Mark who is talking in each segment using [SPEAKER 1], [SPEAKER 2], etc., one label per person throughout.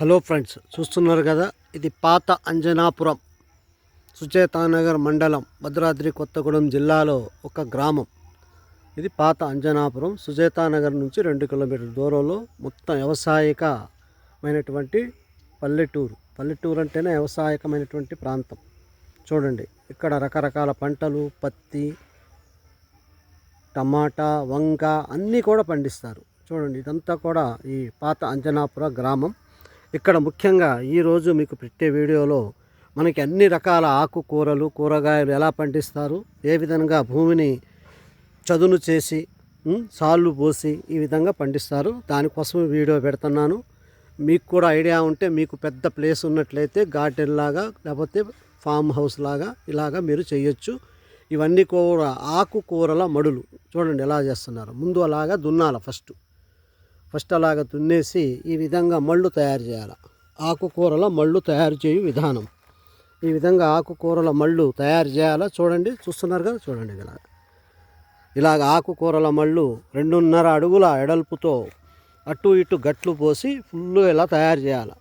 [SPEAKER 1] Hello friends చూస్తున్నారు కదా? ఇది పాత అంజనాపురం సుచేతానగర్ మండలం భద్రాద్రి కొత్తగూడెం జిల్లాలో ఒక గ్రామం. ఇది పాత అంజనాపురం సుచేతానగర్ నుంచి రెండు కిలోమీటర్ల దూరంలో మొత్తం వ్యవసాయకమైనటువంటి పల్లెటూరు. పల్లెటూరు అంటేనే వ్యవసాయకమైనటువంటి ప్రాంతం. చూడండి ఇక్కడ రకరకాల పంటలు పత్తి టమాటా వంక అన్నీ కూడా పండిస్తారు. చూడండి ఇదంతా కూడా ఈ పాత అంజనాపుర గ్రామం. ఇక్కడ ముఖ్యంగా ఈరోజు మీకు పెట్టే వీడియోలో మనకి అన్ని రకాల ఆకుకూరలు కూరగాయలు ఎలా పండిస్తారు ఏ విధంగా భూమిని చదును చేసి సాళ్ళు పోసి ఈ విధంగా పండిస్తారు. దానికోసం వీడియో పెడుతున్నాను. మీకు కూడా ఐడియా ఉంటే మీకు పెద్ద ప్లేస్ ఉన్నట్లయితే గార్డెన్ లాగా లేకపోతే ఫామ్ హౌస్ లాగా ఇలాగా మీరు చేయొచ్చు. ఇవన్నీ కూడా ఆకుకూరల మడులు. చూడండి ఎలా చేస్తున్నారు. ముందు అలాగా దున్నాల ఫస్ట్. ఫస్ట్ అలాగ దున్నేసి ఈ విధంగా మళ్ళు తయారు చేయాలి. ఆకుకూరల మళ్ళు తయారు చేయు విధానం. ఈ విధంగా ఆకుకూరల మళ్ళు తయారు చేయాలా. చూడండి చూస్తున్నారు కదా? చూడండి ఇలా ఇలాగ ఆకుకూరల మళ్ళు రెండున్నర అడుగుల ఎడల్పుతో అటు ఇటు గట్లు పోసి ఫుల్ ఇలా తయారు చేయాలి.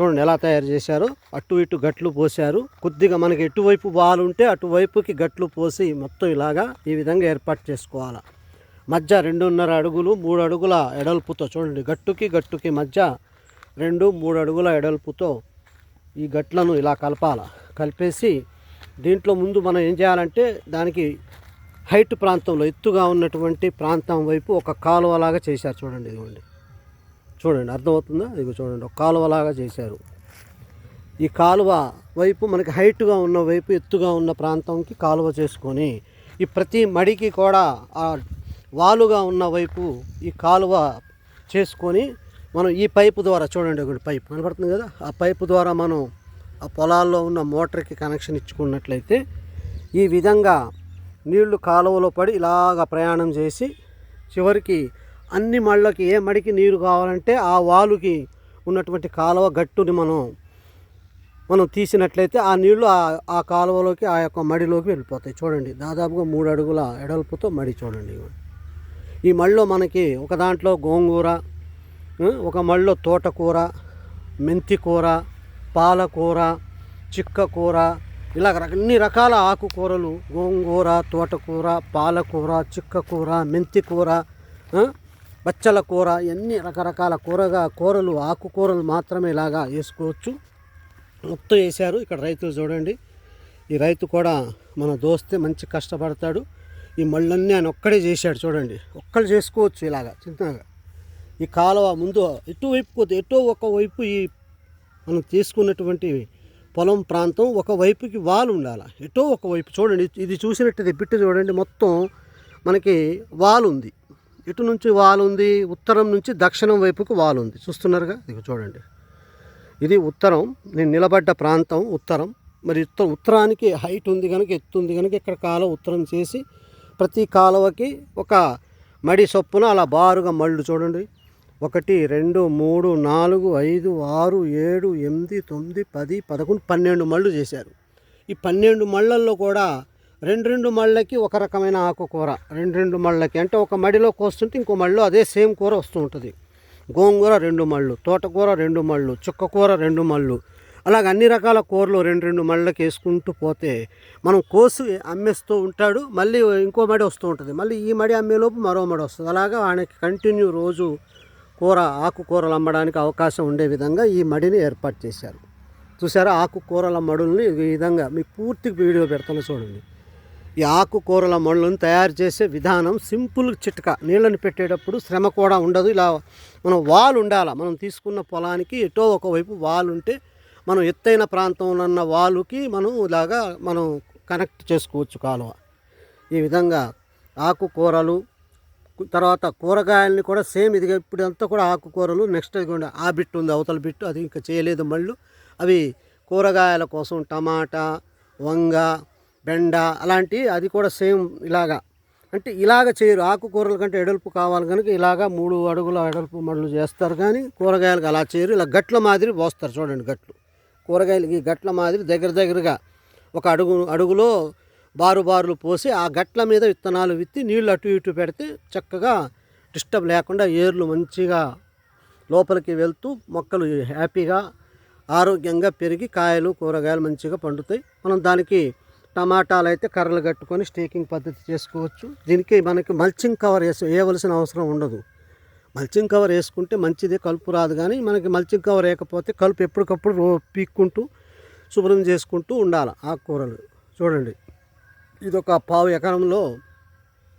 [SPEAKER 1] చూడండి ఎలా తయారు చేశారో. అటు ఇటు గట్లు పోశారు. కొద్దిగా మనకి ఎటువైపు బాలుంటే ఉంటే అటువైపుకి గట్లు పోసి మొత్తం ఇలాగా ఈ విధంగా ఏర్పాటు చేసుకోవాలి. మధ్య రెండున్నర అడుగులు మూడు అడుగుల ఎడల్పుతో చూడండి. గట్టుకి గట్టుకి మధ్య రెండు మూడు అడుగుల ఎడల్పుతో ఈ గట్లను ఇలా కలపాల. కలిపేసి దీంట్లో ముందు మనం ఏం చేయాలంటే దానికి హైట్ ప్రాంతంలో ఎత్తుగా ఉన్నటువంటి ప్రాంతం వైపు ఒక కాలువలాగా చేశారు చూడండి ఇదిగోండి. చూడండి అర్థమవుతుందా? ఇదిగో చూడండి ఒక కాలువలాగా చేశారు. ఈ కాలువ వైపు మనకి హైట్గా ఉన్న వైపు ఎత్తుగా ఉన్న ప్రాంతంకి కాలువ చేసుకొని ఈ ప్రతి మడికి కూడా ఆ వాలుగా ఉన్న వైపు ఈ కాలువ చేసుకొని మనం ఈ పైపు ద్వారా చూడండి ఒకటి పైప్ కనపడుతుంది కదా? ఆ పైపు ద్వారా మనం ఆ పొలాల్లో ఉన్న మోటార్కి కనెక్షన్ ఇచ్చుకున్నట్లయితే ఈ విధంగా నీళ్ళు కాలువలో పడి ఇలాగ ప్రయాణం చేసి చివరికి అన్ని మళ్ళకి ఏ మడికి నీరు కావాలంటే ఆ వాలుకి ఉన్నటువంటి కాలువ గట్టుని మనం మనం తీసినట్లయితే ఆ నీళ్ళు ఆ- ఆ కాలువలోకి ఆ యొక్క మడిలోకి వెళ్ళిపోతాయి. చూడండి దాదాపుగా మూడు అడుగుల ఎడల్పుతో మడి చూడండి ఈ మళ్ళీ మనకి ఒక దాంట్లో గోంగూర ఒక మళ్ళీ తోటకూర మెంతి కూర పాలకూర చిక్కకూర ఇలా అన్ని రకాల ఆకుకూరలు గోంగూర తోటకూర పాలకూర చిక్కకూర మెంతి కూర బచ్చల కూర ఇవన్నీ రకరకాల కూరగా కూరలు ఆకుకూరలు మాత్రమే ఇలాగా వేసుకోవచ్చు. మొత్తం వేశారు ఇక్కడ రైతులు చూడండి. ఈ రైతు కూడా మన దోస్తే మంచి కష్టపడతాడు. ఈ మళ్ళన్నీ ఆయన ఒక్కడే చేశాడు చూడండి. ఒక్కడు చేసుకోవచ్చు ఇలాగా చిన్నగా ఈ కాలువ ముందు ఎటువైపు పోతే ఎటో ఒక వైపు ఈ మనం తీసుకున్నటువంటి పొలం ప్రాంతం ఒక వైపుకి వాల్ ఉండాలి? ఎటో ఒక వైపు చూడండి ఇది చూసినట్టు బిట్టు చూడండి మొత్తం మనకి వాల్ ఉంది. ఇటు నుంచి వాల్ ఉంది ఉత్తరం నుంచి దక్షిణం వైపుకి వాల్ ఉంది. చూస్తున్నారుగా? ఇది చూడండి. ఇది ఉత్తరం నేను నిలబడ్డ ప్రాంతం ఉత్తరం. మరి ఉత్తరం ఉత్తరానికి హైట్ ఉంది కనుక ఎత్తు ఉంది కనుక ఇక్కడ కాలం ఉత్తరం చేసి ప్రతి కాలువకి ఒక మడి సొప్పున అలా బారుగా మళ్ళు చూడండి. ఒకటి రెండు మూడు నాలుగు ఐదు ఆరు ఏడు ఎనిమిది తొమ్మిది పది పదకొండు పన్నెండు మళ్ళు చేశారు. ఈ పన్నెండు మళ్ళల్లో కూడా రెండు రెండు మళ్ళకి ఒక రకమైన ఆకుకూర రెండు రెండు మళ్ళకి అంటే ఒక మడిలో కోస్తుంటే ఇంకో మళ్ళీ అదే సేమ్ కూర వస్తూ ఉంటుంది. గోంగూర రెండు మళ్ళు తోటకూర రెండు మళ్ళు చుక్కకూర రెండు మళ్ళు అలాగ అన్ని రకాల కూరలు రెండు రెండు మళ్ళకి వేసుకుంటూ పోతే మనం కోసి అమ్మేస్తూ ఉంటాడు మళ్ళీ ఇంకో మడి వస్తూ ఉంటుంది. మళ్ళీ ఈ మడి అమ్మేలోపు మరో మడి వస్తుంది. అలాగా ఆయనకి కంటిన్యూ రోజు కూర ఆకుకూరలు అమ్మడానికి అవకాశం ఉండే విధంగా ఈ మడిని ఏర్పాటు చేశారు. చూసారా ఆకుకూరల మడుల్ని ఈ విధంగా మీకు పూర్తి వీడియో పెడతాను చూడండి. ఈ ఆకుకూరల మడులను తయారు చేసే విధానం సింపుల్ చిట్క. నీళ్ళని పెట్టేటప్పుడు శ్రమ కూడా ఉండదు. ఇలా మనం వాల్ ఉండాలి? మనం తీసుకున్న పొలానికి ఎటో ఒకవైపు వాల్ ఉంటే మనం ఎత్తైన ప్రాంతంలో ఉన్న వాలుకి మనం ఇలాగా మనం కనెక్ట్ చేసుకోవచ్చు కాలువ. ఈ విధంగా ఆకుకూరలు తర్వాత కూరగాయలని కూడా సేమ్ ఇది ఇప్పుడు అంతా కూడా ఆకుకూరలు నెక్స్ట్ ఆ బిట్టు ఉంది అవతల బిట్టు అది ఇంకా చేయలేదు మళ్ళు. అవి కూరగాయల కోసం టమాటా వంగ బెండ అలాంటి అది కూడా సేమ్ ఇలాగా. అంటే ఇలాగ చేయరు. ఆకుకూరల కంటే ఎడల్పు కావాలి కనుక ఇలాగా మూడు అడుగుల ఎడల్పు మళ్ళు చేస్తారు కానీ కూరగాయలకు అలా చేయరు. ఇలా గట్ల మాదిరి పోస్తారు చూడండి గట్లు. కూరగాయలు ఈ గట్ల మాదిరి దగ్గర దగ్గరగా ఒక అడుగు అడుగులో బారు బారులు పోసి ఆ గట్ల మీద విత్తనాలు విత్తి నీళ్ళు అటు ఇటు పెడితే చక్కగా డిస్టర్బ్ లేకుండా ఏర్లు మంచిగా లోపలికి వెళ్తూ మొక్కలు హ్యాపీగా ఆరోగ్యంగా పెరిగి కాయలు కూరగాయలు మంచిగా పండుతాయి. మనం దానికి టమాటాలు అయితే కర్రలు కట్టుకొని స్టేకింగ్ పద్ధతి చేసుకోవచ్చు. దీనికి మనకి మల్చింగ్ కవర్ వేసి వేయవలసిన అవసరం ఉండదు. మల్చింగ్ కవర్ వేసుకుంటే మంచిదే కలుపు రాదు కానీ మనకి మల్చింగ్ కవర్ వేయకపోతే కలుపు ఎప్పటికప్పుడు రో పీక్కుంటూ శుభ్రం చేసుకుంటూ ఉండాలి ఆకుకూరలు. చూడండి ఇది ఒక పావు ఎకరంలో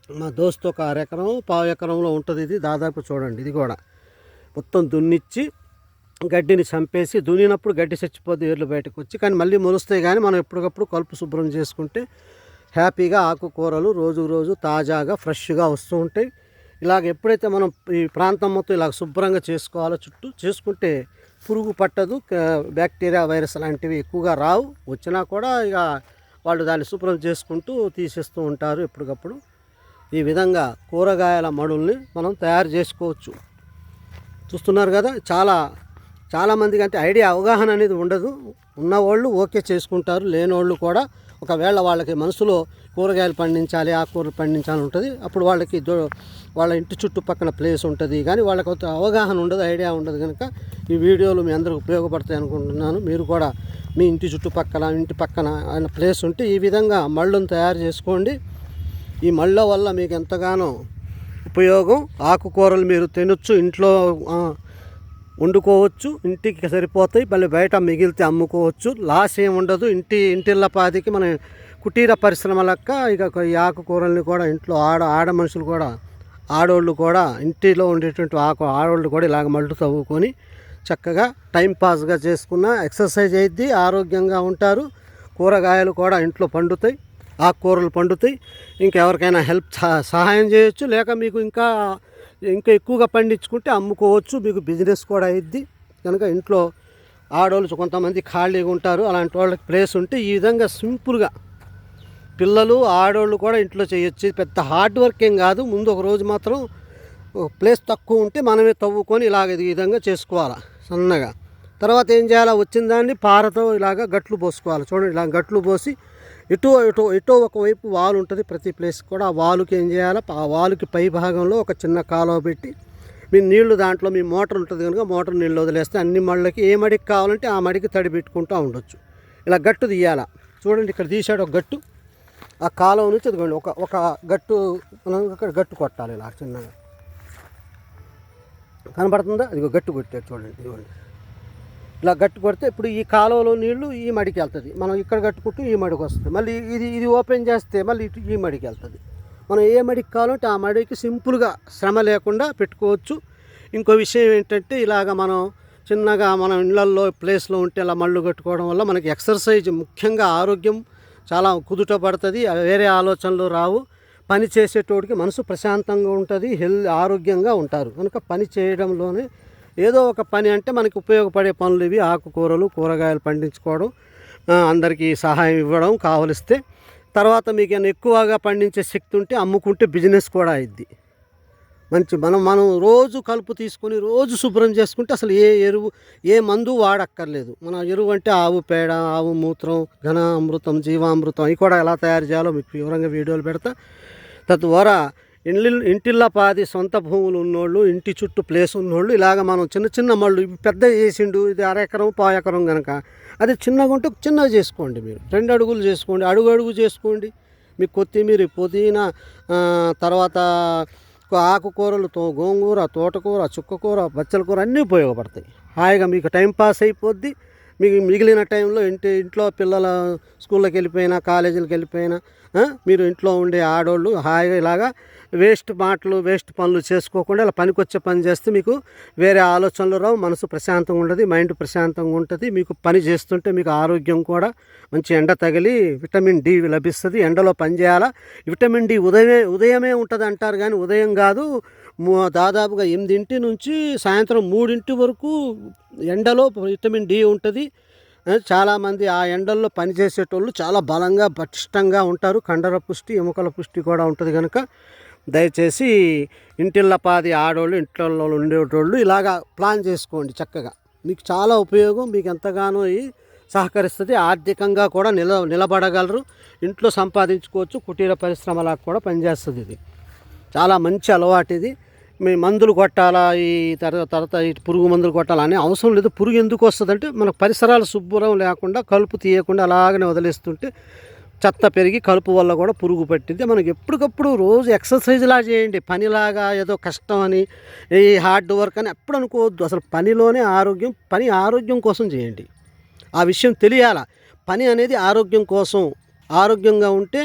[SPEAKER 1] మా దోస్త్ ఒక అరెకరం పావు ఎకరంలో ఉంటుంది ఇది దాదాపు చూడండి ఇది కూడా. మొత్తం దున్నిచ్చి గడ్డిని చంపేసి దున్నినప్పుడు గడ్డి చచ్చిపోద్ది వేర్లు బయటకు వచ్చి కానీ మళ్ళీ మొలుస్తాయి కానీ మనం ఎప్పటికప్పుడు కలుపు శుభ్రం చేసుకుంటే హ్యాపీగా ఆకుకూరలు రోజు రోజు తాజాగా ఫ్రెష్గా వస్తూ ఉంటాయి. ఇలాగ ఎప్పుడైతే మనం ఈ ప్రాంతం మొత్తం ఇలాగ శుభ్రంగా చేసుకోవాలో చుట్టూ చేసుకుంటే పురుగు పట్టదు బ్యాక్టీరియా వైరస్ లాంటివి ఎక్కువగా రావు. వచ్చినా కూడా ఇక వాళ్ళు దాన్ని శుభ్రం చేసుకుంటూ తీసేస్తూ ఉంటారు ఎప్పటికప్పుడు. ఈ విధంగా కూరగాయల మడుల్ని మనం తయారు చేసుకోవచ్చు. చూస్తున్నారు కదా చాలా చాలామందికి అంటే ఐడియా అవగాహన అనేది ఉండదు. ఉన్నవాళ్ళు ఓకే చేసుకుంటారు లేనివాళ్ళు కూడా ఒకవేళ వాళ్ళకి మనసులో కూరగాయలు పండించాలి ఆకుకూరలు పండించాలి ఉంటుంది అప్పుడు వాళ్ళకి వాళ్ళ ఇంటి చుట్టుపక్కల ప్లేస్ ఉంటుంది. కానీ వాళ్ళకి అవగాహన ఉండదు ఐడియా ఉండదు కనుక ఈ వీడియోలు మీ అందరికి ఉపయోగపడతాయి అనుకుంటున్నాను. మీరు కూడా మీ ఇంటి చుట్టుపక్కల ఇంటి పక్కన ఆయన ప్లేస్ ఉంటే ఈ విధంగా మళ్ళను తయారు చేసుకోండి. ఈ మళ్ళ వల్ల మీకు ఎంతగానో ఉపయోగం. ఆకుకూరలు మీరు తినొచ్చు ఇంట్లో వండుకోవచ్చు ఇంటికి సరిపోతాయి మళ్ళీ బయట మిగిలితే అమ్ముకోవచ్చు. లాస్ ఏమి ఉండదు. ఇంటి ఇంటిళ్ళ పాదికి మన కుటీర పరిశ్రమ లెక్క ఇక ఈ ఆకుకూరల్ని కూడా ఇంట్లో ఆడ ఆడ మనుషులు కూడా ఆడవాళ్ళు కూడా ఇంటిలో ఉండేటువంటి ఆకు ఆడవాళ్ళు కూడా ఇలాగ మళ్ళీ తవ్వుకొని చక్కగా టైం పాస్గా చేసుకున్న ఎక్సర్సైజ్ అయ్యిద్ది ఆరోగ్యంగా ఉంటారు. కూరగాయలు కూడా ఇంట్లో పండుతాయి ఆకుకూరలు పండుతాయి. ఇంకెవరికైనా హెల్ప్ సహాయం చేయొచ్చు. లేక మీకు ఇంకా ఇంకా ఎక్కువగా పండించుకుంటే అమ్ముకోవచ్చు మీకు బిజినెస్ కూడా అయ్యిద్ది కనుక ఇంట్లో ఆడవాళ్ళు కొంతమంది ఖాళీగా ఉంటారు అలాంటి వాళ్ళకి ప్లేస్ ఉంటే ఈ విధంగా సింపుల్గా పిల్లలు ఆడవాళ్ళు కూడా ఇంట్లో చేయొచ్చు. పెద్ద హార్డ్ వర్క్ ఏం కాదు. ముందు ఒక రోజు మాత్రం ప్లేస్ తక్కువ ఉంటే మనమే తవ్వుకొని ఇలాగ ఈ విధంగా చేసుకోవాలి సన్నగా. తర్వాత ఏం చేయాలి? వచ్చిన దాన్ని పారతో ఇలాగ గట్లు పోసుకోవాలి. చూడండి ఇలా గట్లు పోసి ఇటు ఇటు ఇటు ఒకవైపు వాల్ ఉంటుంది ప్రతి ప్లేస్ కూడా. ఆ వాలుకి ఏం చేయాలి? ఆ వాలుకి పై భాగంలో ఒక చిన్న కాలువ పెట్టి మీ నీళ్ళు దాంట్లో మీ మోటార్ ఉంటుంది కనుక మోటార్ నీళ్ళు వదిలేస్తే అన్ని మళ్ళకి ఏ మడికి కావాలంటే ఆ మడికి తడి పెట్టుకుంటూ ఉండొచ్చు. ఇలా గట్టు తీయాల. చూడండి ఇక్కడ తీసాడు ఒక గట్టు. ఆ కాలువ నుంచి ఇదిగోండి ఒక ఒక గట్టు మనం ఇక్కడ గట్టు కొట్టాలి ఇలా చిన్నగా. కనబడుతుందా? ఇదిగో గట్టు కొట్టాడు చూడండి ఇదిగోండి. ఇలా గట్టు కొడితే ఇప్పుడు ఈ కాలువలో నీళ్ళు ఈ మడికి వెళ్తుంది. మనం ఇక్కడ కట్టుకుంటూ ఈ మడికి వస్తుంది. మళ్ళీ ఇది ఇది ఓపెన్ చేస్తే మళ్ళీ ఇటు ఈ మడికి వెళ్తుంది. మనం ఏ మడికి కావాలంటే ఆ మడికి సింపుల్గా శ్రమ లేకుండా పెట్టుకోవచ్చు. ఇంకో విషయం ఏంటంటే ఇలాగ మనం చిన్నగా మనం ఇళ్ళల్లో ప్లేస్లో ఉంటే ఇలా మళ్ళు కట్టుకోవడం వల్ల మనకి ఎక్సర్సైజ్ ముఖ్యంగా ఆరోగ్యం చాలా కుదుట పడుతుంది. వేరే ఆలోచనలు రావు. పని చేసేటోడికి మనసు ప్రశాంతంగా ఉంటుంది. హెల్త్ ఆరోగ్యంగా ఉంటారు. కనుక పని చేయడంలోనే ఏదో ఒక పని అంటే మనకి ఉపయోగపడే పనులు ఇవి ఆకుకూరలు కూరగాయలు పండించుకోవడం అందరికీ సహాయం ఇవ్వడం కావలిస్తే తర్వాత మీకు ఏమైనా ఎక్కువగా పండించే శక్తి ఉంటే అమ్ముకుంటే బిజినెస్ కూడా అయింది మంచి మనం మనం రోజు కలుపు తీసుకొని రోజు శుభ్రం చేసుకుంటే అసలు ఏ ఎరువు ఏ మందు వాడక్కర్లేదు. మన ఎరువు అంటే ఆవు పేడ ఆవు మూత్రం ఘన అమృతం జీవామృతం అవి కూడా ఎలా తయారు చేయాలో మీకు వివరంగా వీడియోలు పెడతా. తద్వారా ఇండ్లి ఇంటిళ్ళ పాది సొంత భూములు ఉన్నోళ్ళు ఇంటి చుట్టూ ప్లేస్ ఉన్నోళ్ళు ఇలాగ మనం చిన్న చిన్న మళ్ళు పెద్ద చేసిండు ఇది అర ఎకరం పా ఎకరం కనుక అది చిన్నగా ఉంటే చిన్నగా చేసుకోండి మీరు. రెండు అడుగులు చేసుకోండి అడుగు అడుగు చేసుకోండి. మీకు కొత్తిమీర పుదీనా తర్వాత ఆకుకూరలు తో గోంగూర తోటకూర చుక్కకూర బచ్చల కూర అన్నీ ఉపయోగపడతాయి. హాయిగా మీకు టైం పాస్ అయిపోద్ది. మీకు మిగిలిన టైంలో ఇంటి ఇంట్లో పిల్లల స్కూళ్ళకి వెళ్ళిపోయినా కాలేజీలకు వెళ్ళిపోయినా మీరు ఇంట్లో ఉండే ఆడోళ్ళు హాయిగా ఇలాగా వేస్ట్ మాటలు వేస్ట్ పనులు చేసుకోకుండా ఇలా పనికొచ్చే పని చేస్తే మీకు వేరే ఆలోచనలు రావు మనసు ప్రశాంతంగా ఉండదు మైండ్ ప్రశాంతంగా ఉంటుంది. మీకు పని చేస్తుంటే మీకు ఆరోగ్యం కూడా మంచి ఎండ తగిలి విటమిన్ డి లభిస్తుంది. ఎండలో పని చేయాలా? విటమిన్ డి ఉదయమే ఉదయమే ఉంటుంది అంటారు కానీ ఉదయం కాదు దాదాపుగా ఎనిమిదింటి నుంచి సాయంత్రం మూడింటి వరకు ఎండలో విటమిన్ డి ఉంటుంది. చాలామంది ఆ ఎండల్లో పనిచేసేటోళ్ళు చాలా బలంగా పటిష్టంగా ఉంటారు. కండర పుష్టి ఎముకల పుష్టి కూడా ఉంటుంది కనుక దయచేసి ఇంటిల్లపాది ఆడోళ్ళు ఇంట్లో ఉండేటోళ్ళు ఇలాగా ప్లాన్ చేసుకోండి చక్కగా. మీకు చాలా ఉపయోగం మీకు ఎంతగానో సహకరిస్తుంది. ఆర్థికంగా కూడా నిల నిలబడగలరు. ఇంట్లో సంపాదించుకోవచ్చు కుటీర పరిశ్రమలా కూడా పనిచేస్తుంది ఇది. చాలా మంచి అలవాటు ఇది. మీ మందులు కొట్టాలా ఈ తర్వాత తర్వాత ఈ పురుగు మందులు కొట్టాలా అనే అవసరం లేదు. పురుగు ఎందుకు వస్తుందంటే మనకు పరిసరాలు శుభ్రం లేకుండా కలుపు తీయకుండా అలాగనే వదిలేస్తుంటే చెత్త పెరిగి కలుపు వల్ల కూడా పురుగు పట్టింది. మనకి ఎప్పటికప్పుడు రోజు ఎక్సర్సైజ్లా చేయండి. పనిలాగా ఏదో కష్టం అని ఈ హార్డ్ వర్క్ అని ఎప్పుడు అనుకోవద్దు. అసలు పనిలోనే ఆరోగ్యం పని ఆరోగ్యం కోసం చేయండి. ఆ విషయం తెలియాల? పని అనేది ఆరోగ్యం కోసం. ఆరోగ్యంగా ఉంటే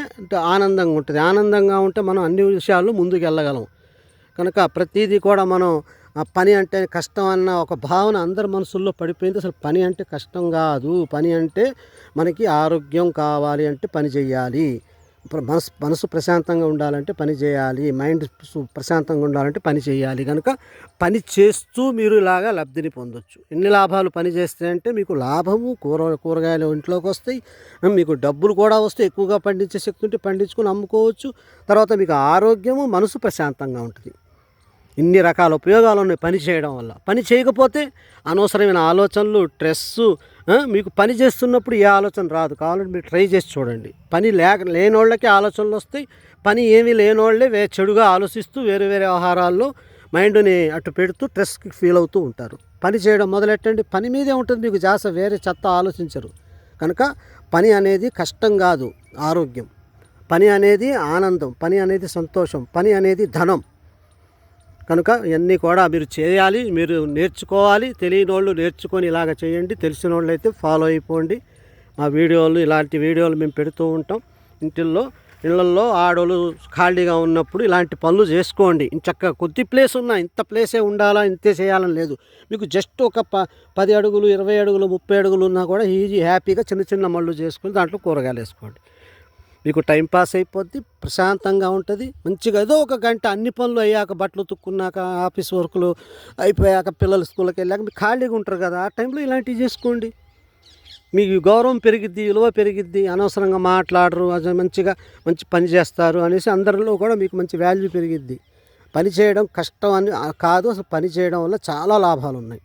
[SPEAKER 1] ఆనందంగా ఉంటుంది. ఆనందంగా ఉంటే మనం అన్ని విషయాల్లో ముందుకు వెళ్ళగలం కనుక ప్రతిదీ కూడా మనం ఆ పని అంటే కష్టం అన్న ఒక భావన అందరి మనసుల్లో పడిపోయింది. అసలు పని అంటే కష్టం కాదు. పని అంటే మనకి ఆరోగ్యం కావాలి అంటే పని చేయాలి. మనసు మనసు ప్రశాంతంగా ఉండాలంటే పని చేయాలి. మైండ్ ప్రశాంతంగా ఉండాలంటే పని చేయాలి. కనుక పని చేస్తూ మీరు ఇలాగా లబ్ధిని పొందొచ్చు. ఎన్ని లాభాలు పని చేస్తే అంటే మీకు లాభము కూర కూరగాయలు ఇంట్లోకి వస్తాయి. మీకు డబ్బులు కూడా వస్తాయి. ఎక్కువగా పండించే శక్తి ఉంటే పండించుకొని అమ్ముకోవచ్చు. తర్వాత మీకు ఆరోగ్యము మనసు ప్రశాంతంగా ఉంటుంది. ఇన్ని రకాల ఉపయోగాలు ఉన్నాయి పని చేయడం వల్ల. పని చేయకపోతే అనవసరమైన ఆలోచనలు స్ట్రెస్సు మీకు పని చేస్తున్నప్పుడు ఏ ఆలోచన రాదు. కావాలంటే మీరు ట్రై చేసి చూడండి. పని లేక లేనోళ్ళకి ఆలోచనలు వస్తాయి. పని ఏమీ లేనోళ్ళే వే చెడుగా ఆలోచిస్తూ వేరే వేరే ఆహారాల్లో మైండ్ని అటు పెడుతూ స్ట్రెస్కి ఫీల్ అవుతూ ఉంటారు. పని చేయడం మొదలెట్టండి. పని మీదే ఉంటుంది. మీకు జాస వేరే చెత్త ఆలోచించరు. కనుక పని అనేది కష్టం కాదు. ఆరోగ్యం. పని అనేది ఆనందం. పని అనేది సంతోషం. పని అనేది ధనం. కనుక ఇవన్నీ కూడా మీరు చేయాలి మీరు నేర్చుకోవాలి తెలియని వాళ్ళు నేర్చుకొని ఇలాగ చేయండి తెలిసిన వాళ్ళు అయితే ఫాలో అయిపోండి. మా వీడియోలు ఇలాంటి వీడియోలు మేము పెడుతూ ఉంటాం. ఇంటిల్లో ఇళ్ళల్లో ఆడోళ్ళు ఖాళీగా ఉన్నప్పుడు ఇలాంటి పనులు చేసుకోండి. చక్కగా కొద్ది ప్లేస్ ఉన్నా ఇంత ప్లేసే ఉండాలా ఇంతే చేయాలని లేదు. మీకు జస్ట్ ఒక ప పది అడుగులు ఇరవై అడుగులు ముప్పై అడుగులు ఉన్నా కూడా ఈజీ హ్యాపీగా చిన్న చిన్న మళ్ళు చేసుకొని దాంట్లో కూరగాయలు వేసుకోండి. మీకు టైం పాస్ అయిపోద్ది ప్రశాంతంగా ఉంటుంది. మంచిగా ఏదో ఒక గంట అన్ని పనులు అయ్యాక బట్టలు తుక్కున్నాక ఆఫీస్ వర్కులు అయిపోయాక పిల్లలు స్కూల్కి వెళ్ళాక మీరు ఖాళీగా ఉంటారు కదా ఆ టైంలో ఇలాంటివి చేసుకోండి. మీకు గౌరవం పెరిగిద్ది విలువ పెరిగిద్ది అనవసరంగా మాట్లాడరు అది మంచిగా మంచి పని చేస్తారు అనేసి అందరిలో కూడా మీకు మంచి వాల్యూ పెరిగిద్ది. పని చేయడం కష్టం అని కాదు అసలు పని చేయడం వల్ల చాలా లాభాలు ఉన్నాయి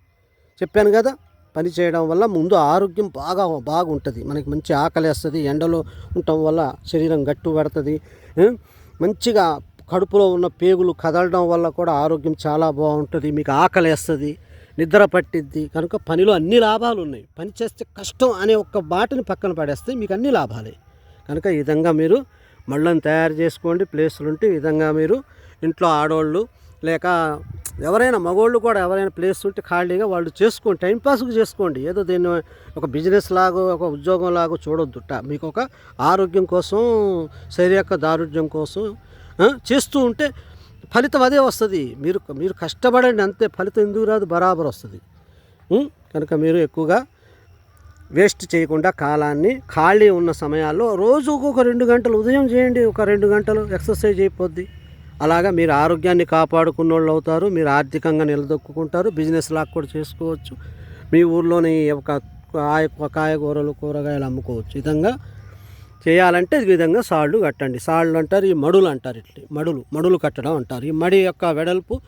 [SPEAKER 1] చెప్పాను కదా పని చేయడం వల్ల ముందు ఆరోగ్యం బాగా బాగుంటుంది. మనకి మంచి ఆకలి వేస్తుంది ఎండలో ఉండటం వల్ల శరీరం గట్టు పడుతుంది మంచిగా కడుపులో ఉన్న పేగులు కదలడం వల్ల కూడా ఆరోగ్యం చాలా బాగుంటుంది మీకు ఆకలి వేస్తుంది నిద్ర పట్టిద్ది. కనుక పనిలో అన్ని లాభాలు ఉన్నాయి. పని చేస్తే కష్టం అనే ఒక్క బాటని పక్కన పడేస్తే మీకు అన్ని లాభాలే. కనుక ఈ విధంగా మీరు మళ్ళని తయారు చేసుకోండి. ప్లేసులు ఉంటే ఈ విధంగా మీరు ఇంట్లో ఆడవాళ్ళు లేక ఎవరైనా మగవాళ్ళు కూడా ఎవరైనా ప్లేస్ ఉంటే ఖాళీగా వాళ్ళు చేసుకోండి టైంపాస్కి చేసుకోండి. ఏదో దీన్ని ఒక బిజినెస్ లాగో ఒక ఉద్యోగం లాగో చూడొద్దుట. మీకు ఒక ఆరోగ్యం కోసం శారీరక దారుఢ్యం కోసం చేస్తూ ఉంటే ఫలితం అదే వస్తుంది. మీరు మీరు కష్టపడండి అంతే. ఫలితం ఎందుకు రాదు? బరాబర్ వస్తుంది. కనుక మీరు ఎక్కువగా వేస్ట్ చేయకుండా కాలాన్ని ఖాళీ ఉన్న సమయాల్లో రోజు ఒక రెండు గంటలు ఉదయం చేయండి. ఒక రెండు గంటలు ఎక్సర్సైజ్ అయిపోద్ది. అలాగా మీరు ఆరోగ్యాన్ని కాపాడుకున్న వాళ్ళు అవుతారు మీరు ఆర్థికంగా నిలదొక్కుంటారు బిజినెస్ లాగా కూడా చేసుకోవచ్చు. మీ ఊర్లోని ఒక కాయ కాయగూరలు కూరగాయలు అమ్ముకోవచ్చు. విధంగా చేయాలంటే ఈ విధంగా సాళ్ళు కట్టండి. సాళ్ళు అంటారు ఈ మడులు అంటారు ఇట్లా. మడులు మడులు కట్టడం అంటారు. ఈ మడి యొక్క వెడల్పు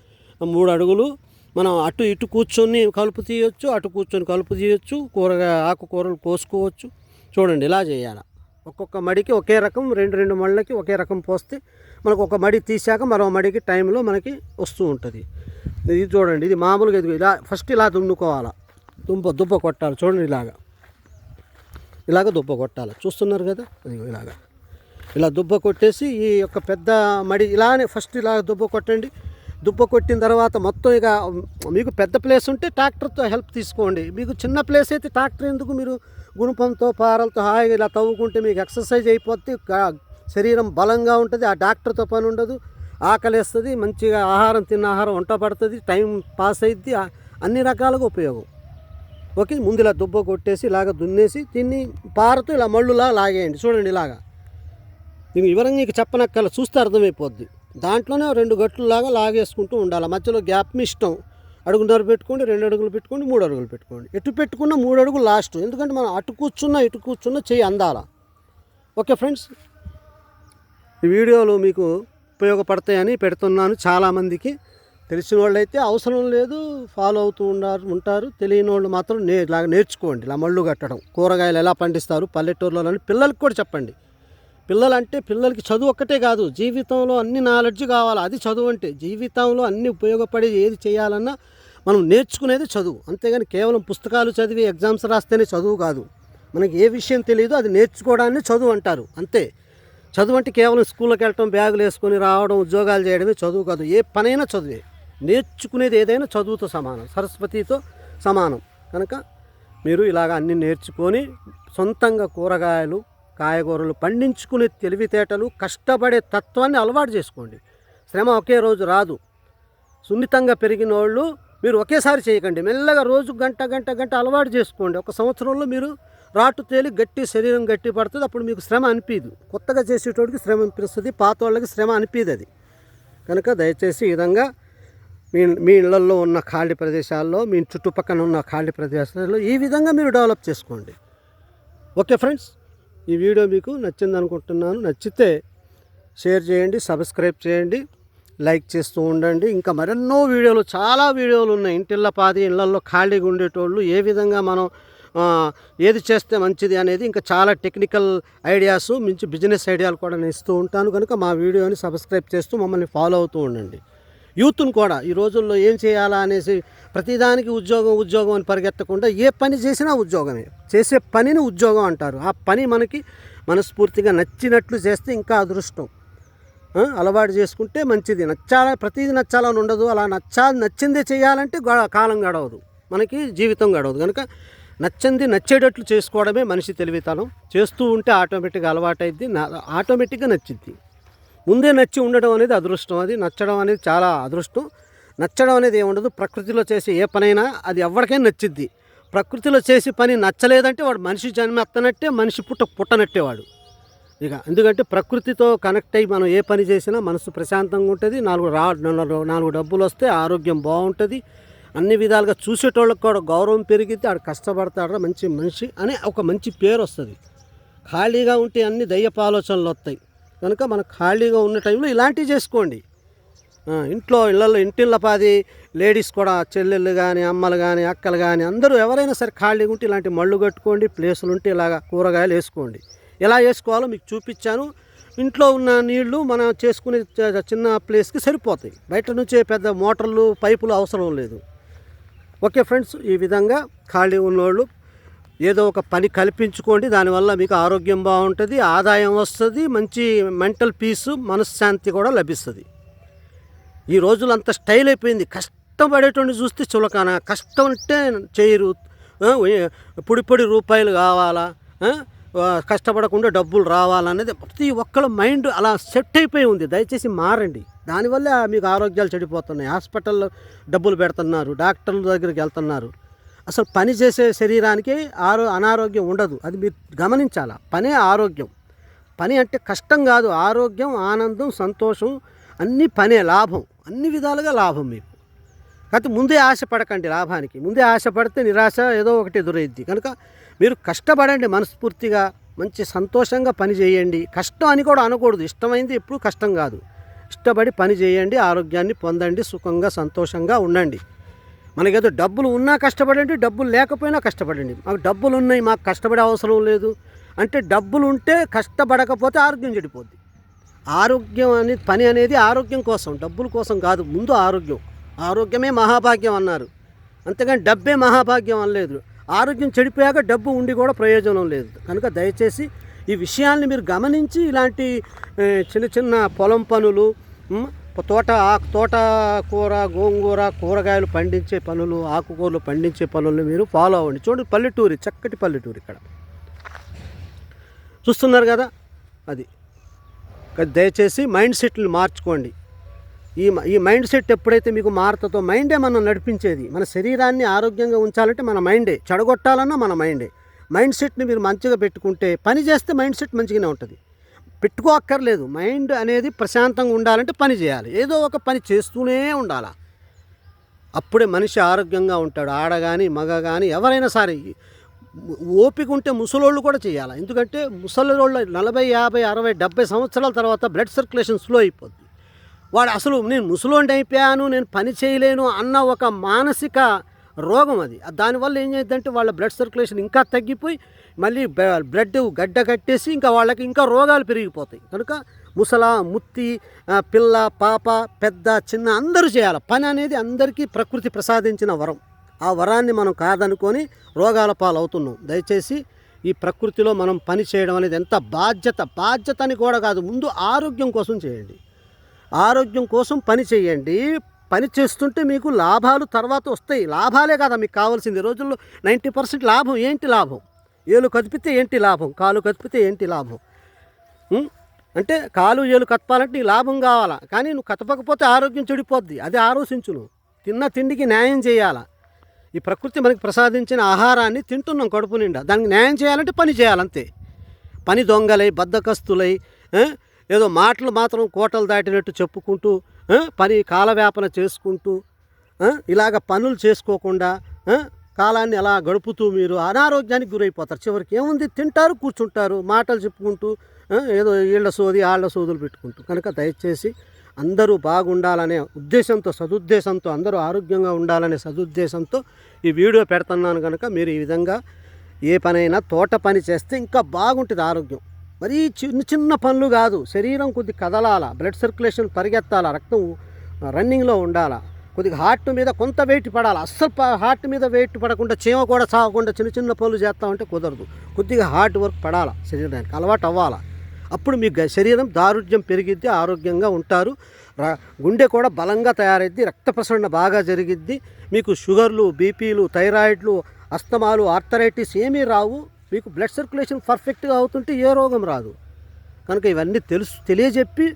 [SPEAKER 1] మూడు అడుగులు. మనం అటు ఇటు కూర్చొని కలుపు తీయొచ్చు అటు కూర్చొని కలుపు తీయొచ్చు కూరగాయ ఆకుకూరలు కోసుకోవచ్చు. చూడండి ఇలా చేయాలి. ఒక్కొక్క మడికి ఒకే రకం రెండు రెండు మళ్ళకి ఒకే రకం పోస్తే మనకు ఒక మడి తీసాక మరో మడికి టైంలో మనకి వస్తూ ఉంటుంది. ఇది చూడండి ఇది మామూలుగా ఇది ఇలా ఫస్ట్ ఇలా దున్నుకోవాలా. దుంప దుబ్బ కొట్టాలి చూడండి ఇలాగా. ఇలాగ దుబ్బ కొట్టాలి. చూస్తున్నారు కదా? అది ఇలాగా. ఇలా దుబ్బ కొట్టేసి ఈ యొక్క పెద్ద మడి ఇలానే ఫస్ట్ ఇలా దుబ్బ కొట్టండి. దుబ్బ కొట్టిన తర్వాత మొత్తం ఇక మీకు పెద్ద ప్లేస్ ఉంటే ట్రాక్టర్తో హెల్ప్ తీసుకోండి. మీకు చిన్న ప్లేస్ అయితే ట్రాక్టర్ ఎందుకు మీరు గుణపంతో పారలతో హాయిగా ఇలా తవ్వుకుంటే మీకు ఎక్సర్సైజ్ అయిపోతే శరీరం బలంగా ఉంటుంది ఆ డాక్టర్తో పని ఉండదు. ఆకలిస్తుంది మంచిగా ఆహారం తిన్న ఆహారం వంట పడుతుంది టైం పాస్ అయింది అన్ని రకాలుగా ఉపయోగం. ఓకే ముందు ఇలా దుబ్బ కొట్టేసి ఇలాగ దున్నేసి దీన్ని పారతో ఇలా మళ్ళులా లాగేయండి. చూడండి ఇలాగా. నేను వివరంగా నీకు చెప్పనక్కల చూస్తే అర్థమైపోద్ది. దాంట్లోనే రెండు గట్లులాగా లాగేసుకుంటూ ఉండాలి. మధ్యలో గ్యాప్ మీ ఇష్టం. అడుగున్నర పెట్టుకోండి రెండు అడుగులు పెట్టుకోండి మూడు అడుగులు పెట్టుకోండి. ఎటు పెట్టుకున్న మూడు అడుగులు లాస్ట్. ఎందుకంటే మనం అటు కూర్చున్నా ఇటు కూర్చున్నా చేయి అందాల. Okay friends? వీడియోలు మీకు ఉపయోగపడతాయని పెడుతున్నాను చాలామందికి. తెలిసిన వాళ్ళు అయితే అవసరం లేదు ఫాలో అవుతూ ఉన్నారు ఉంటారు. తెలియని వాళ్ళు మాత్రం నే నేర్చుకోండి. ఇలా మళ్ళు కట్టడం. కూరగాయలు ఎలా పండిస్తారు పల్లెటూరులోని పిల్లలకి కూడా చెప్పండి. పిల్లలంటే పిల్లలకి చదువు ఒక్కటే కాదు జీవితంలో అన్ని నాలెడ్జ్ కావాలి. అది చదువు అంటే జీవితంలో అన్ని ఉపయోగపడే ఏది చేయాలన్నా మనం నేర్చుకునేది చదువు. అంతేగాని కేవలం పుస్తకాలు చదివి ఎగ్జామ్స్ రాస్తేనే చదువు కాదు. మనకి ఏ విషయం తెలియదు అది నేర్చుకోవడాన్ని చదువు అంటారు. అంతే. చదువు అంటే కేవలం స్కూల్కి వెళ్ళటం బ్యాగులు వేసుకొని రావడం ఉద్యోగాలు చేయడమే చదువు కాదు. ఏ పనైనా చదువే. నేర్చుకునేది ఏదైనా చదువుతో సమానం సరస్వతితో సమానం. కనుక మీరు ఇలాగ అన్ని నేర్చుకొని సొంతంగా కూరగాయలు కాయగూరలు పండించుకునే తెలివితేటలు కష్టపడే తత్వాన్ని అలవాటు చేసుకోండి. శ్రమ ఒకే రోజు రాదు. సున్నితంగా పెరిగిన వాళ్ళు మీరు ఒకేసారి చేయకండి. మెల్లగా రోజు గంట గంట గంట అలవాటు చేసుకోండి. ఒక సంవత్సరంలో మీరు రాటు తేలి గట్టి శరీరం గట్టి పడుతుంది. అప్పుడు మీకు శ్రమ అనిపించదు కొత్తగా చేసేటోడికి శ్రమ అనిపిస్తుంది. పాత వాళ్ళకి శ్రమ అనిపించదు అది. కనుక దయచేసి ఈ విధంగా మీ మీ ఇళ్ళలో ఉన్న ఖాళీ ప్రదేశాల్లో మీ చుట్టుపక్కల ఉన్న ఖాళీ ప్రదేశాల్లో ఈ విధంగా మీరు డెవలప్ చేసుకోండి. ఓకే ఫ్రెండ్స్ ఈ వీడియో మీకు నచ్చింది అనుకుంటున్నాను నచ్చితే షేర్ చేయండి సబ్స్క్రైబ్ చేయండి. లైక్ చేస్తూ ఉండండి. ఇంకా మరెన్నో వీడియోలు చాలా వీడియోలు ఉన్నాయి. ఇంటిళ్ళ పాది ఇళ్ళలో ఖాళీగా ఉండేటోళ్ళు ఏ విధంగా మనం ఏది చేస్తే మంచిది అనేది ఇంకా చాలా టెక్నికల్ ఐడియాస్ మంచి బిజినెస్ ఐడియాలు కూడా నేను ఇస్తూ ఉంటాను. కనుక మా వీడియోని సబ్స్క్రైబ్ చేస్తూ మమ్మల్ని ఫాలో అవుతూ ఉండండి. యూత్ను కూడా ఈ రోజుల్లో ఏం చేయాలా అనేసి ప్రతిదానికి ఉద్యోగం ఉద్యోగం అని పరిగెత్తకుండా ఏ పని చేసినా ఉద్యోగమే. చేసే పనిని ఉద్యోగం అంటారు. ఆ పని మనకి మనస్ఫూర్తిగా నచ్చినట్లు చేస్తే ఇంకా అదృష్టం. అలవాటు చేసుకుంటే మంచిది. నచ్చాల ప్రతిదీ నచ్చాలని ఉండదు. అలా నచ్చా నచ్చిందే చేయాలంటే కాలం గడవదు. మనకి జీవితం గడవదు. కనుక నచ్చింది నచ్చేటట్లు చేసుకోవడమే మనిషి తెలివితనం. చేస్తూ ఉంటే ఆటోమేటిక్గా అలవాటైద్ది. నా- ఆటోమేటిక్గా నచ్చిద్ది. ముందే నచ్చి ఉండడం అనేది అదృష్టం. అది నచ్చడం అనేది చాలా అదృష్టం. నచ్చడం అనేది ఏముండదు. ప్రకృతిలో చేసే ఏ పనైనా అది ఎవరికైనా నచ్చిద్ది. ప్రకృతిలో చేసే పని నచ్చలేదంటే వాడు మనిషి జన్మ ఎత్తనట్టే మనిషి పుట్ట పుట్టనట్టే వాడు. ఇక ఎందుకంటే ప్రకృతితో కనెక్ట్ అయ్యి మనం ఏ పని చేసినా మనసు ప్రశాంతంగా ఉంటుంది. నాలుగు రా నాలుగు నాలుగు డబ్బులు వస్తే ఆరోగ్యం బాగుంటుంది. అన్ని విధాలుగా చూసేటోళ్ళకి కూడా గౌరవం పెరిగితే ఆడు కష్టపడతాడు మంచి మనిషి అనే ఒక మంచి పేరు వస్తుంది. ఖాళీగా ఉంటే అన్ని దయ్యపు ఆలోచనలు వస్తాయి. కనుక మనం ఖాళీగా ఉన్న టైంలో ఇలాంటివి చేసుకోండి. ఇంట్లో ఇళ్ళల్లో ఇంటిళ్ళపాది లేడీస్ కూడా చెల్లెళ్ళు కానీ అమ్మలు కానీ అక్కలు కానీ అందరూ ఎవరైనా సరే ఖాళీగా ఉంటే ఇలాంటి మళ్ళు కట్టుకోండి ప్లేసులు ఉంటే ఇలాగ కూరగాయలు వేసుకోండి. ఎలా వేసుకోవాలో మీకు చూపించాను. ఇంట్లో ఉన్న నీళ్ళు మనం చేసుకునే చిన్న ప్లేస్కి సరిపోతాయి. బయట నుంచే పెద్ద మోటార్లు పైపులు అవసరం లేదు. ఓకే ఫ్రెండ్స్ ఈ విధంగా ఖాళీ ఉన్నోళ్ళు ఏదో ఒక పని కల్పించుకోండి. దానివల్ల మీకు ఆరోగ్యం బాగుంటుంది ఆదాయం వస్తుంది మంచి మెంటల్ పీసు మనశ్శాంతి కూడా లభిస్తుంది. ఈ రోజులు అంత స్టైల్ అయిపోయింది. కష్టపడేటువంటి చూస్తే చులకాన. కష్టం అంటే చేయరు. పొడి పొడి రూపాయలు కావాలా? కష్టపడకుండా డబ్బులు రావాలనేది ప్రతి ఒక్కళ్ళ మైండ్ అలా సెట్ అయిపోయి ఉంది. దయచేసి మారండి. దానివల్ల మీకు ఆరోగ్యాలు చెడిపోతున్నాయి. హాస్పిటల్లో డబ్బులు పెడుతున్నారు డాక్టర్ల దగ్గరికి వెళ్తున్నారు. అసలు పని చేసే శరీరానికి ఆరో అనారోగ్యం ఉండదు. అది మీరు గమనించాలా? పనే ఆరోగ్యం. పని అంటే కష్టం కాదు. ఆరోగ్యం ఆనందం సంతోషం అన్ని పనే లాభం. అన్ని విధాలుగా లాభం మీకు. కాకపోతే ముందే ఆశపడకండి లాభానికి. ముందే ఆశపడితే నిరాశ ఏదో ఒకటి ఎదురైద్ది. కనుక మీరు కష్టపడండి మనస్ఫూర్తిగా మంచి సంతోషంగా పని చేయండి. కష్టం అని కూడా అనకూడదు. ఇష్టమైంది ఎప్పుడు కష్టం కాదు. ఇష్టపడి పని చేయండి ఆరోగ్యాన్ని పొందండి సుఖంగా సంతోషంగా ఉండండి. మనకేదో డబ్బులు ఉన్నా కష్టపడండి డబ్బులు లేకపోయినా కష్టపడండి. మాకు డబ్బులు ఉన్నాయి మాకు కష్టపడే అవసరం లేదు. అంటే డబ్బులు ఉంటే కష్టపడకపోతే ఆరోగ్యం చెడిపోద్ది. ఆరోగ్యం అనేది పని అనేది ఆరోగ్యం కోసం డబ్బుల కోసం కాదు ముందు ఆరోగ్యం. ఆరోగ్యమే మహాభాగ్యం అన్నారు. అంతేగాని డబ్బే మహాభాగ్యం అనలేదు. ఆరోగ్యం చెడిపోయాక డబ్బు ఉండి కూడా ప్రయోజనం లేదు. కనుక దయచేసి ఈ విషయాల్ని మీరు గమనించి ఇలాంటి చిన్న చిన్న పొలం పనులు తోట ఆకు తోట కూర గోంగూర కూరగాయలు పండించే పనులు ఆకుకూరలు పండించే పనులు మీరు ఫాలో అవ్వండి. చూడండి పల్లెటూరి చక్కటి పల్లెటూరు ఇక్కడ. చూస్తున్నారు కదా? అది. దయచేసి మైండ్ సెట్ని మార్చుకోండి. ఈ మ- ఈ మైండ్ సెట్ ఎప్పుడైతే మీకు మారుతుందో మైండే మనం నడిపించేది. మన శరీరాన్ని ఆరోగ్యంగా ఉంచాలంటే మన మైండే. చెడగొట్టాలన్నా మన మైండే. మైండ్ సెట్ని మీరు మంచిగా పెట్టుకుంటే పని చేస్తే మైండ్ సెట్ మంచిగానే ఉంటుంది. పెట్టుకోక్కర్లేదు. మైండ్ అనేది ప్రశాంతంగా ఉండాలంటే పని చేయాలి. ఏదో ఒక పని చేస్తూనే ఉండాలా. అప్పుడే మనిషి ఆరోగ్యంగా ఉంటాడు. ఆడ కానీ మగ కానీ ఎవరైనా సరే ఓపిక ఉంటే ముసలోళ్ళు కూడా చేయాలి? ఎందుకంటే ముసలోళ్ళు నలభై యాభై అరవై డెబ్బై సంవత్సరాల తర్వాత బ్లడ్ సర్క్యులేషన్ స్లో అయిపోద్ది. వాడు అసలు నేను ముసలోండి అయిపోయాను నేను పని చేయలేను అన్న ఒక మానసిక రోగం అది. దానివల్ల ఏం చేద్దంటే వాళ్ళ బ్లడ్ సర్క్యులేషన్ ఇంకా తగ్గిపోయి మళ్ళీ బ్లడ్ గడ్డ కట్టేసి ఇంకా వాళ్ళకి ఇంకా రోగాలు పెరిగిపోతాయి. కనుక ముసల ముత్తి పిల్ల పాప పెద్ద చిన్న అందరూ చేయాలి. పని అనేది అందరికీ ప్రకృతి ప్రసాదించిన వరం. ఆ వరాన్ని మనం కాదనుకొని రోగాల పాలవుతున్నాం. దయచేసి ఈ ప్రకృతిలో మనం పని చేయడం అనేది ఎంత బాధ్యత బాధ్యత అని కూడా కాదు. ముందు ఆరోగ్యం కోసం చేయండి. ఆరోగ్యం కోసం పని చేయండి. పని చేస్తుంటే మీకు లాభాలు తర్వాత వస్తాయి. లాభాలే కదా మీకు కావాల్సింది. రోజుల్లో నైంటీ పర్సెంట్ లాభం ఏంటి లాభం? ఏలు కదిపితే ఏంటి లాభం? కాలు కదిపితే ఏంటి లాభం? అంటే కాలు ఏలు కదపాలంటే నీకు లాభం కావాలా? కానీ నువ్వు కదపకపోతే ఆరోగ్యం చెడిపోద్ది. అది ఆలోచించు నువ్వు తిన్న తిండికి న్యాయం చేయాలా? ఈ ప్రకృతి మనకి ప్రసాదించిన ఆహారాన్ని తింటున్నాం కడుపు నిండా. దానికి న్యాయం చేయాలంటే పని చేయాలంతే. పని దొంగలై బద్దకస్తులై ఏదో మాటలు మాత్రం కోటలు దాటినట్టు చెప్పుకుంటూ పని కాలవ్యాపన చేసుకుంటూ ఇలాగ పనులు చేసుకోకుండా కాలాన్ని అలా గడుపుతూ మీరు అనారోగ్యానికి గురైపోతారు. చివరికి ఏముంది? తింటారు కూర్చుంటారు మాటలు చెప్పుకుంటూ ఏదో వీళ్ళ సోది వాళ్ళ సోదులు పెట్టుకుంటూ. కనుక దయచేసి అందరూ బాగుండాలనే ఉద్దేశంతో సదుద్దేశంతో అందరూ ఆరోగ్యంగా ఉండాలనే సదుద్దేశంతో ఈ వీడియో పెడుతున్నాను కనుక మీరు ఈ విధంగా ఏ పనైనా తోట పని చేస్తే ఇంకా బాగుంటుంది ఆరోగ్యం. మరీ చిన్న చిన్న పనులు కాదు. శరీరం కొద్ది కదలాల బ్లడ్ సర్క్యులేషన్ పరిగెత్తాల రక్తం రన్నింగ్లో ఉండాలా. కొద్దిగా హార్ట్ మీద కొంత వెయిట్ పడాలి. అస్సలు హార్ట్ మీద వెయిట్ పడకుండా చీమ కూడా సాగకుండా చిన్న చిన్న పనులు చేస్తామంటే కుదరదు. కొద్దిగా హార్డ్ వర్క్ పడాలా శరీరానికి అలవాటు అవ్వాలా. అప్పుడు మీ శరీరం దారుఢ్యం పెరిగిద్ది ఆరోగ్యంగా ఉంటారు. గుండె కూడా బలంగా తయారైద్ది రక్త ప్రసరణ బాగా జరిగిద్ది. మీకు షుగర్లు బీపీలు థైరాయిడ్లు అస్తమాలు ఆర్థరైటిస్ ఏమీ రావు. మీకు బ్లడ్ సర్క్యులేషన్ పర్ఫెక్ట్గా అవుతుంటే ఏ రోగం రాదు. కనుక ఇవన్నీ తెలుసు తెలియజెప్పి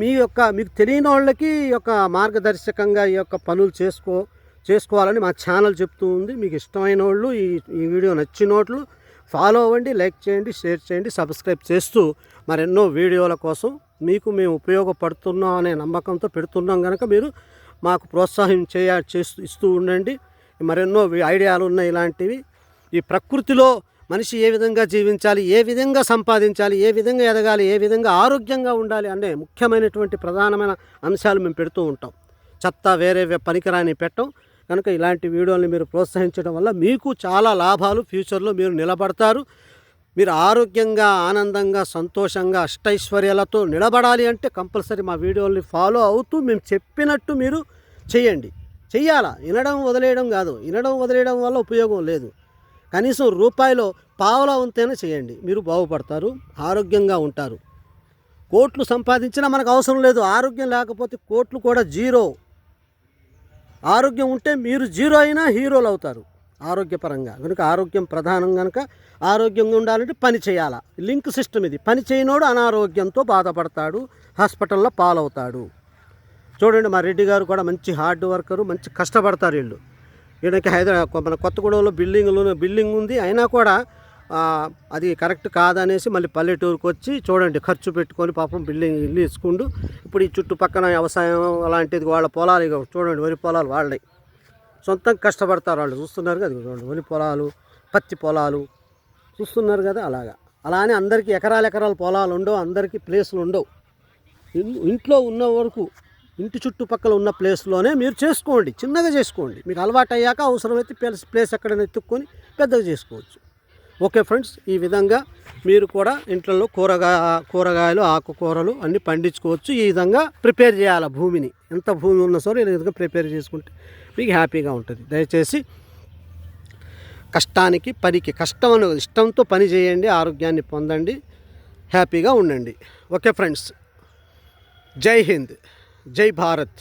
[SPEAKER 1] మీ యొక్క మీకు తెలియని వాళ్ళకి ఈ యొక్క మార్గదర్శకంగా ఈ యొక్క పనులు చేసుకో చేసుకోవాలని మా ఛానల్ చెప్తూ ఉంది. మీకు ఇష్టమైన వాళ్ళు ఈ ఈ వీడియో నచ్చిన వాళ్ళు ఫాలో అవ్వండి లైక్ చేయండి షేర్ చేయండి సబ్స్క్రైబ్ చేస్తూ మరెన్నో వీడియోల కోసం మీకు మేము ఉపయోగపడుతున్నాం అనే నమ్మకంతో పెడుతున్నాం కనుక మీరు మాకు ప్రోత్సాహం చేయ చేస్తూ ఇస్తూ ఉండండి. మరెన్నో ఐడియాలు ఉన్నాయి ఇలాంటివి. ఈ ప్రకృతిలో మనిషి ఏ విధంగా జీవించాలి ఏ విధంగా సంపాదించాలి ఏ విధంగా ఎదగాలి ఏ విధంగా ఆరోగ్యంగా ఉండాలి అనే ముఖ్యమైనటువంటి ప్రధానమైన అంశాలు మేము పెడుతూ ఉంటాం. చెత్త వేరే వే- పనికిరాని పెట్టం. కనుక ఇలాంటి వీడియోలను మీరు ప్రోత్సహించడం వల్ల మీకు చాలా లాభాలు ఫ్యూచర్లో మీరు నిలబడతారు. మీరు ఆరోగ్యంగా ఆనందంగా సంతోషంగా అష్టైశ్వర్యాలతో నిలబడాలి అంటే కంపల్సరీ మా వీడియోల్ని ఫాలో అవుతూ మేము చెప్పినట్టు మీరు చేయండి. చెయ్యాలా? వినడం వదిలేయడం కాదు. వినడం వదిలేయడం వల్ల ఉపయోగం లేదు. కనీసం రూపాయిలో పావలా ఉంటేనే చేయండి. మీరు బాగుపడతారు ఆరోగ్యంగా ఉంటారు. కోట్లు సంపాదించినా మనకు అవసరం లేదు. ఆరోగ్యం లేకపోతే కోట్లు కూడా జీరో. ఆరోగ్యం ఉంటే మీరు జీరో అయినా హీరోలు అవుతారు ఆరోగ్యపరంగా. కనుక ఆరోగ్యం ప్రధానం కనుక ఆరోగ్యంగా ఉండాలంటే పని చేయాలా? లింక్ సిస్టమ్ ఇది. పని చేయనోడు అనారోగ్యంతో బాధపడతాడు హాస్పిటల్లో పాలవుతాడు. చూడండి మా రెడ్డి గారు కూడా మంచి హార్డ్ వర్కరు మంచి కష్టపడతారు వీళ్ళు. ఈయనకి హైదరాబాద్ మన కొత్తగూడెంలో బిల్డింగ్లు బిల్డింగ్ ఉంది. అయినా కూడా అది కరెక్ట్ కాదనేసి మళ్ళీ పల్లెటూరుకు వచ్చి చూడండి ఖర్చు పెట్టుకొని పాపం బిల్డింగ్ ఇల్లు ఇచ్చుకుంటూ ఇప్పుడు ఈ చుట్టుపక్కల వ్యవసాయం అలాంటిది వాళ్ళ పొలాలు ఇక చూడండి వరి పొలాలు వాళ్ళవి సొంతంగా కష్టపడతారు వాళ్ళు. చూస్తున్నారు కదా చూడండి వరి పొలాలు పత్తి పొలాలు. చూస్తున్నారు కదా అలాగా. అలానే అందరికీ ఎకరాల ఎకరాల పొలాలు ఉండవు అందరికీ ప్లేసులు ఉండవు. ఇంట్లో ఉన్న వరకు ఇంటి చుట్టుపక్కల ఉన్న ప్లేస్లోనే మీరు చేసుకోండి. చిన్నగా చేసుకోండి. మీకు అలవాటు అయ్యాక అవసరమైతే ప్లేస్ ప్లేస్ ఎక్కడైనా ఎత్తుక్కొని పెద్దగా చేసుకోవచ్చు. ఓకే ఫ్రెండ్స్ ఈ విధంగా మీరు కూడా ఇంట్లో కూరగాయ కూరగాయలు ఆకుకూరలు అన్నీ పండించుకోవచ్చు. ఈ విధంగా ప్రిపేర్ చేయాలి భూమిని. ఎంత భూమి ఉన్నా సరే ఈ విధంగా ప్రిపేర్ చేసుకుంటే మీకు హ్యాపీగా ఉంటుంది. దయచేసి కష్టానికి పనికి కష్టం అనే ఇష్టంతో పని చేయండి ఆరోగ్యాన్ని పొందండి హ్యాపీగా ఉండండి. ఓకే ఫ్రెండ్స్ జై హింద్. జై భారత్